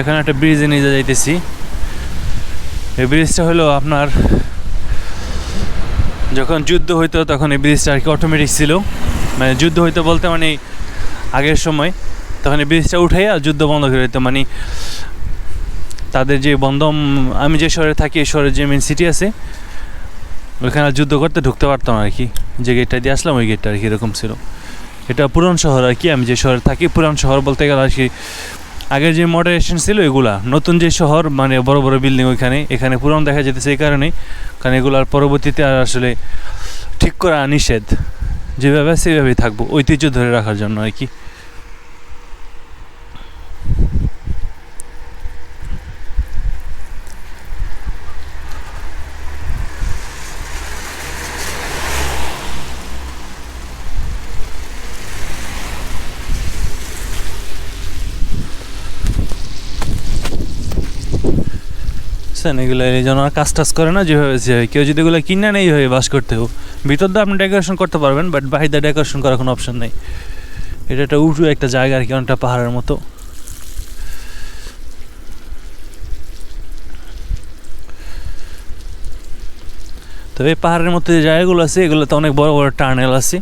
এখানে একটা ব্রিজে নিয়ে যাইতেছি। এই ব্রিজটা হলো আপনার, যখন যুদ্ধ হইতো তখন এই ব্রিজটা আর কি অটোমেটিক ছিল। মানে যুদ্ধ হইতো বলতে মানে আগের সময়। তখন এই ব্রিজটা উঠাইয়া যুদ্ধ বন্ধ করে দিত। মানে তাদের যে বন্ধম, আমি যে শহরে থাকি, এই শহরের যে মেন সিটি আছে, ওইখানে যুদ্ধ করতে ঢুকতে পারতাম আর কি। যে গেটটা দিয়ে আসলাম, ওই গেটটা আর কি এরকম ছিল। এটা পুরান শহর আর কি। আমি যে শহরে থাকি, পুরান শহর বলতে গেলে আর কি আগের যে মডারেশন ছিল এগুলা, নতুন যে শহর মানে বড় বড় বিল্ডিং ওইখানে, এখানে পুরনো দেখা যেতেছে এই কারণে কারণ এগুলার পরবর্তীতে আর আসলে ঠিক করা নিষেধ। যেভাবে সেভাবেই থাকব, ঐতিহ্য ধরে রাখার জন্য আর কি। বুঝছেন? এগুলো এই জন্য কাজ টাজ করে না যেভাবে যেভাবে। কেউ যদি এগুলো কিনে নেই এইভাবে বাস করতে হোক ভিতর দিয়ে আপনি ডেকোরেশন করতে পারবেন বাট বাহির ডেকোরেশন করার কোনো অপশন নেই। এটা একটা উঁচু একটা জায়গা আর কি, অনেকটা পাহাড়ের মতো। তবে এই পাহাড়ের মধ্যে যে জায়গাগুলো আছে, এগুলোতে অনেক বড় বড় টার্নেল আছে।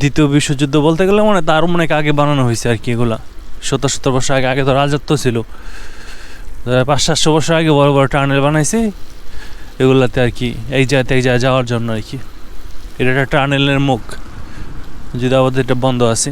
দ্বিতীয় বিশ্বযুদ্ধ বলতে গেলে মানে তার অনেক আগে বানানো হয়েছে আর কি এগুলা। সত্তর সত্তর বছর আগে আগে তো রাজত্ব ছিল। পাঁচ সাতশো বছর আগে বড় বড় টানেল বানাইছে, এগুলাতে আর কি, এই জায়গাতে এক জায়গায় যাওয়ার জন্য আর কি। এটা একটা টানেলের মুখ, যদি আমাদের এটা বন্ধ আছে।